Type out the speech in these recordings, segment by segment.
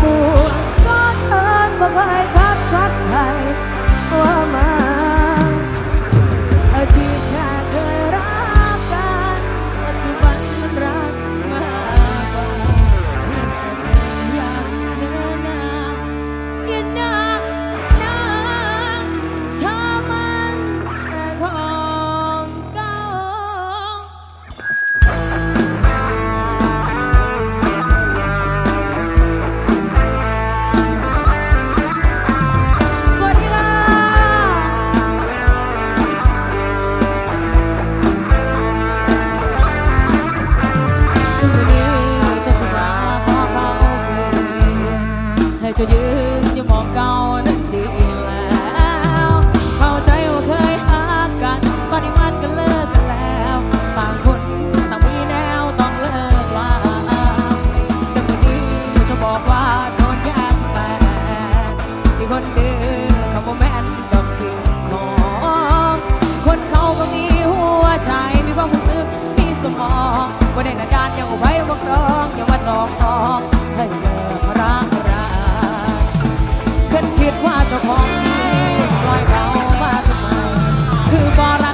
Oh. hogy you. embora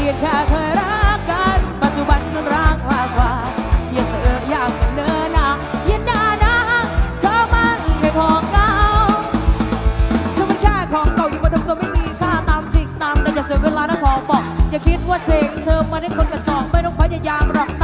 รียนแค่เคยรักกัน ปัจจุบันมันร้างมากกว่าอย่าเสืออย่าเสนอน้ายินดานะเธอมันไม่พอเก่าเธอมันแค่ของเก่าอยู่บนดมตัวไม่มีค่าตามจิกตามแต่อย่าเสียเวลานะขอบอกอย่าคิดว่าเจ๋งเธอมาได้คนกระจอกไม่ต้องพยายามหรอก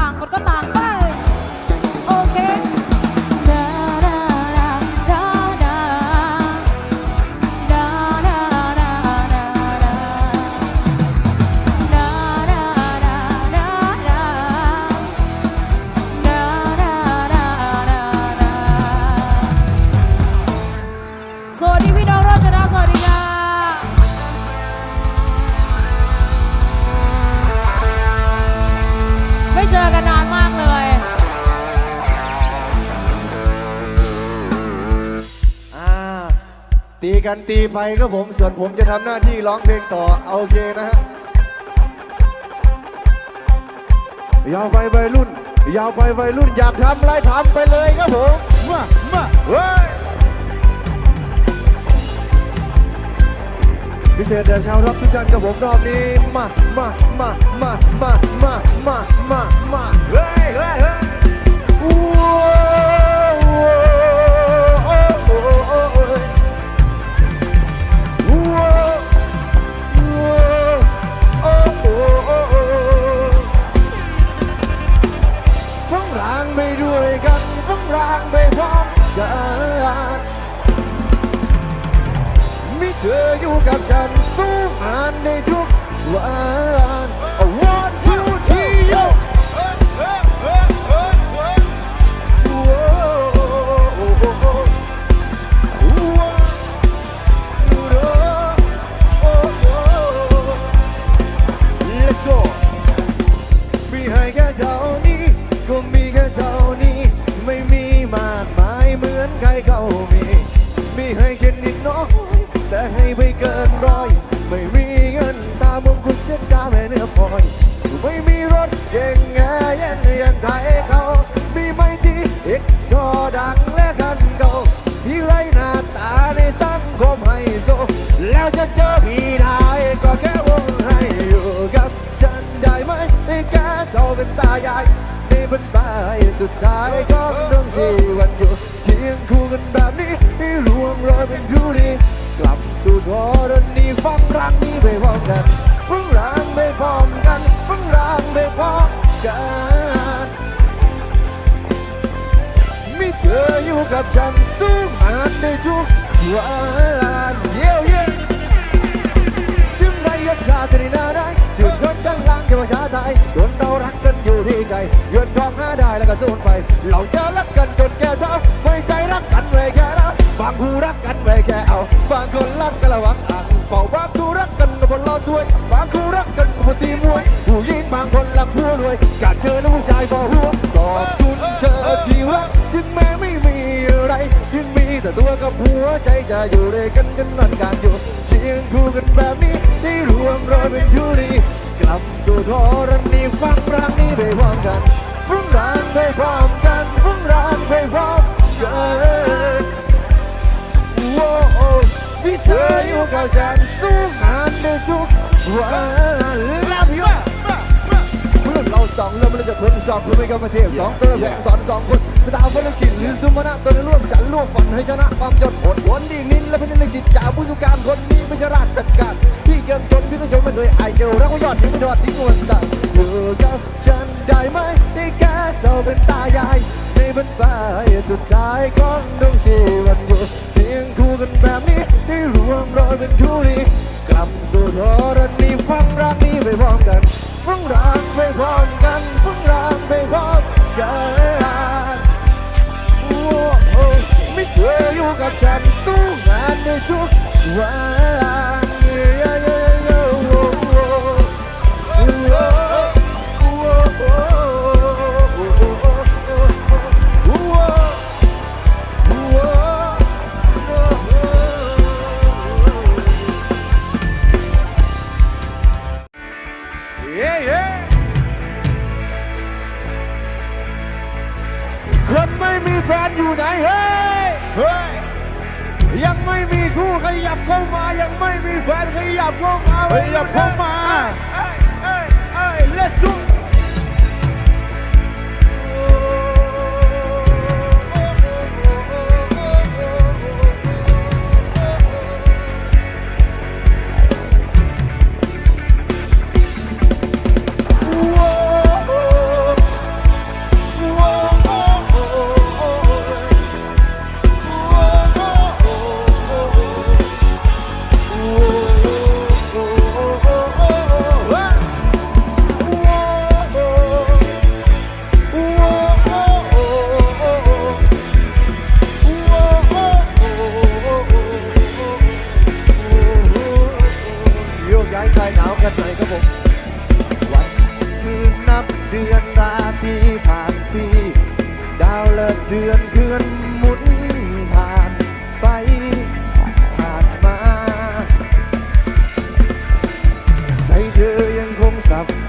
กันตีไปก็ผมส่วนผมจะทำหน้าที่ร้องเพลงต่อเอาโอเคนะฮะยาวไปวัรุ่น ยาวไปวัรุ่นอยากทำอะไรทำไปเลยครับผมมามาเฮ้ยพิเศษเดือชาวรับทุกท่านกับผมรอบนี้มามามามามามามามามาเฮ้ยเฮ้ยเฮ้ย กันมีเธออยู่กับฉันสู้งานในทุกวัน ก่งแง่ยันยังไทยเขามีไม่ดีเอกจอดังและกันเก่าที่ไรหน้าตาในสังคมไฮโซแล้วจะเจอพี่ได้ก็แค่วงให้อยู่กับฉันได้ไหมให้แกเท่าเป็นตายายในบรรดาสุดท้ายก็ต้องชีวันอยู่เคียงคู่กันแบบนี้ให้รวมรอยเป็นคู่นี้กลับสู่ทรณีฟังรักนี้ไปพร้อมกันฟังรักไปพร้อมกัน กันมีเธออยู่กับฉันสู้มันในทุกวันเยี่ยวเยี่ยซึ่งไรยศชาสิรินาได้ชื่นชนจังลังจะภาษาไทยคนเรารักกันอยู่ที่ใจเงินทองหาได้แล้วก็สูญไป เราจะรักกันจนแก่เท่าไม่ใช่รักกันไว้แค่นั้นบางคู่รักกันไว้แค่เอา บางคนรักกันระหวังอ่างเป่าบางคู่รักกันกับคนรอช่วยบางคู่รักกัน คนตีมวยผู้หญิงบางคนรักผู้รวยการเจอแล้วผู้ชายพอหัวขอบคุณเธอที่รักถึงแม้ไม่มีอะไรยังมีแต่ตัวกับหัวใจจะอยู่ด้วยกันกันนานการอยู่เคียงคู่กันแบบนี้ได้รวมรอยเป็นทุรีกลับสู่ทรณีฟังรักนี้ไปพร้อมกันฟังรักไปพร้อมกันฟังรักไปพร้อมกันโอ้โอ้มีเธออยู่กับฉันสู้งานได้ทุก วัน Love you เมื่อเราสองเริ่มมันจะเพิ่มสองเพื่อไม่กำมาเทียบสองตัวแบ่งสอนสองคนไม่ตามคนละกินหรือซุมมนะตัวในร่วมฉันร่วมฝันให้ชนะความจนอดวนดีนินและเป็นในจิตจ่าผู้สุการคนนี้ไม่ใช่ราชการที่เกินจนพี่ต้องชมมันด้วยไอเดียวรักว่ายอดทิ้งไม่ยอดทิ้งวันตาอยู่กับฉันได้ไหมที่แกเจ้าเป็นตายายในบรรดาสุดท้ายของดวงชีวันอยู่เพียงคู่กันแบบนี้ที่รวมรอยเป็นคู่นี้ก ลับสู่ทรณีฟังรักนี้ไปพร้อมกันฟังรักไปพร้อมกันฟังรักไปพร้อมกันไม่เคยอยู่กับฉันสู้งานในทุกวัน แฟนอยู่ไหนเฮ้ยเฮ้ยยังไม่มีคู่ขยับเข้ามา ยังไม่มีแฟนขยับเข้ามาขยับเข้ามาเอ้ยเอ้ยเอ้ย let's go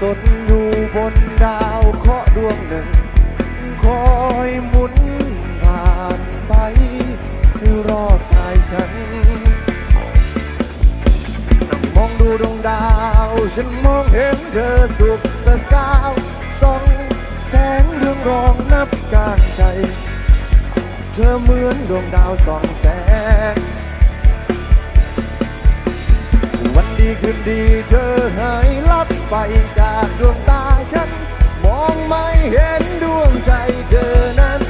สับสนอยู่บนดาวเคราะห์ดวงหนึ่ง คอยหมุนผ่านไปรอดกายฉันมองดูดวงดาว ฉันมองเห็นเธอสุขสกาวส่องแสงเรืองรองนับกลางใจ เธอเหมือนดวงดาวส่องแสงวันดีคืนดีเธอหายลับ ไปจากดวงตาฉัน มองไม่เห็นดวงใจเธอนั้น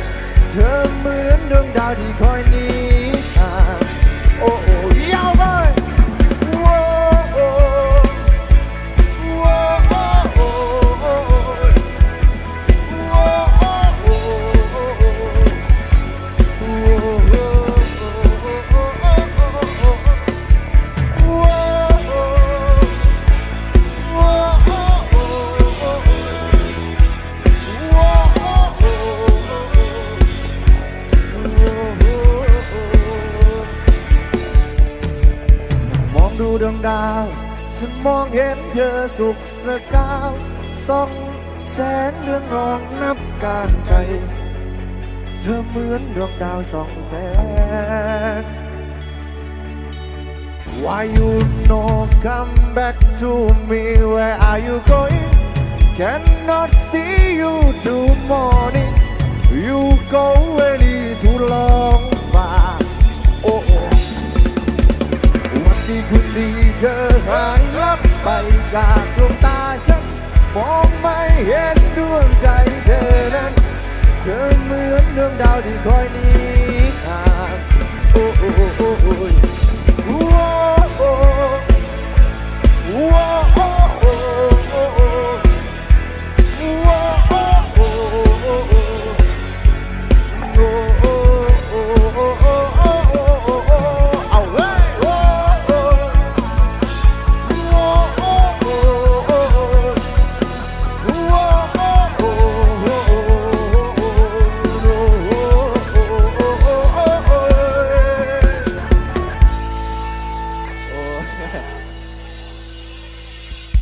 เธอเหมือนดวงดาวที่คอยนี้ ดาว ฉันมองเห็นเธอสุขสกาวส่องแสงเรืองรองนับการใจเธอเหมือนดวงดาวส่องแสง Why you no come back to me? Where are you going? Cannot see you till morning. You go really too long ที่คุณดีเธอหายลับไปจากดวงตาฉันมองไม่เห็นดวงใจเธอนั้น เธอเหมือนดวงดาวที่คอยนี้ห่างโอ้